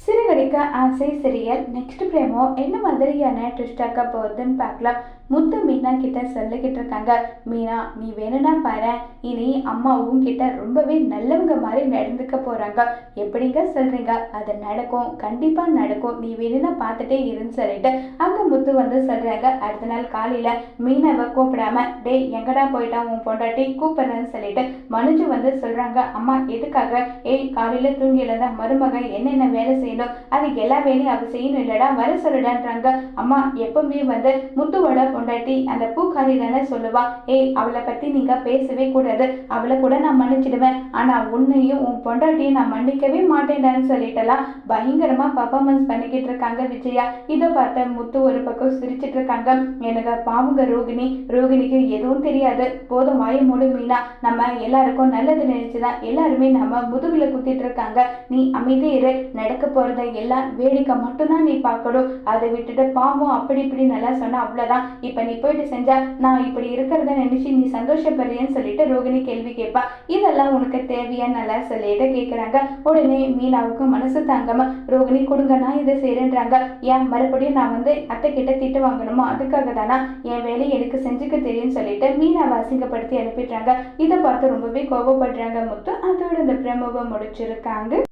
C'est கிடைக்க ஆசை serial next பிரேமோ என்ன மாதிரியான ட்விஸ்டாக்க போகுதுன்னு பார்க்கலாம். முத்து மீனா கிட்ட சொல்லிக்கிட்டு இருக்காங்க. மீனா நீ வேணும்னா பாரு. இனி அம்மாவும் கிட்ட ரொம்பவே நல்லவங்க மாதிரி நடந்துக்க போறாங்க. எப்படிங்க சொல்றீங்க? அது நடக்கும். கண்டிப்பா நடக்கும். நீ வேணும்னா பார்த்துட்டே இருன்னு சொல்லிட்டு அங்க முத்து வந்து சொல்றாங்க. அடுத்த நாள் காலையில மீனாவை கூப்பிடாம டேய் எங்கடா போயிட்டா? உன் பொண்டாட்டி கூப்பிடுறேன்னு சொல்லிட்டு மனுஜு வந்து சொல்றாங்க. அம்மா எதுக்காக? ஏய் காலையில தூங்கி எழுந்தா மருமக என்னென்ன வேலை செய்யணும் அது எல்லா வேலையும் அவள் செய்யணும் இல்லடா வர சொல்லுடான்றாங்க அம்மா எப்பவுமே வந்து முத்துவோட பொண்டாட்டி அந்த பூக்காரி தானே சொல்லுவா. ஏய் அவளை பத்தி நீங்க பேசவே கூடாது. அவளை கூட நான் மன்னிச்சிடுவேன். ஆனா உன்னையும் உன் பொண்டாட்டியும் நான் மன்னிக்கவே மாட்டேன்டான்னு சொல்லிட்டலாம் பயங்கரமா பர்ஃபார்மன்ஸ் பண்ணிக்கிட்டு இருக்காங்க விஜயா. இதை பார்த்த முத்து ஒரு பக்கம் சிரிச்சிட்டு இருக்காங்க. எனக்கு பாவங்க ரோகிணி. ரோகிணிக்கு எதுவும் தெரியாது. போதும் வாய மூடு மீனா. நம்ம எல்லாருக்கும் நல்லது நினைச்சுதான் எல்லாருமே நம்ம முதுகுல குத்திட்டு இருக்காங்க. நீ அமைதி இரு. நடக்க போறத எல்லாம் வேடிக்கை மட்டும்தான் நீ பார்க்கணும். அதை விட்டுட்டு பாவம் அப்படி இப்படி நல்லா சொன்னா அவ்வளோதான் இப்போ நீ போயிட்டு செஞ்சா நான் இப்படி இருக்கிறத நினைச்சு நீ சந்தோஷப்படுறியன்னு சொல்லிட்டு ரோகிணி கேள்வி கேட்பா. இதெல்லாம் உனக்கு தேவையான்னு நல்லா சொல்லிட்டு கேட்குறாங்க உடனே மீனாவுக்கு மனசு தாங்காம ரோகிணி கொடுங்க நான் இதை செய்யறேன்றாங்க ஏன் மறுபடியும் நான் வந்து அத்தை கிட்ட திட்டு வாங்கணுமோ? அதுக்காக தானா என் வேலையை எனக்கு செஞ்சுக்க தெரியும்னு சொல்லிட்டு மீனாவை அசிங்கப்படுத்தி அனுப்பிடுறாங்க. இதை பார்த்து ரொம்பவே கோபப்படுறாங்க முத்து. அதோட இந்த பிரமோவை முடிச்சிருக்காங்க.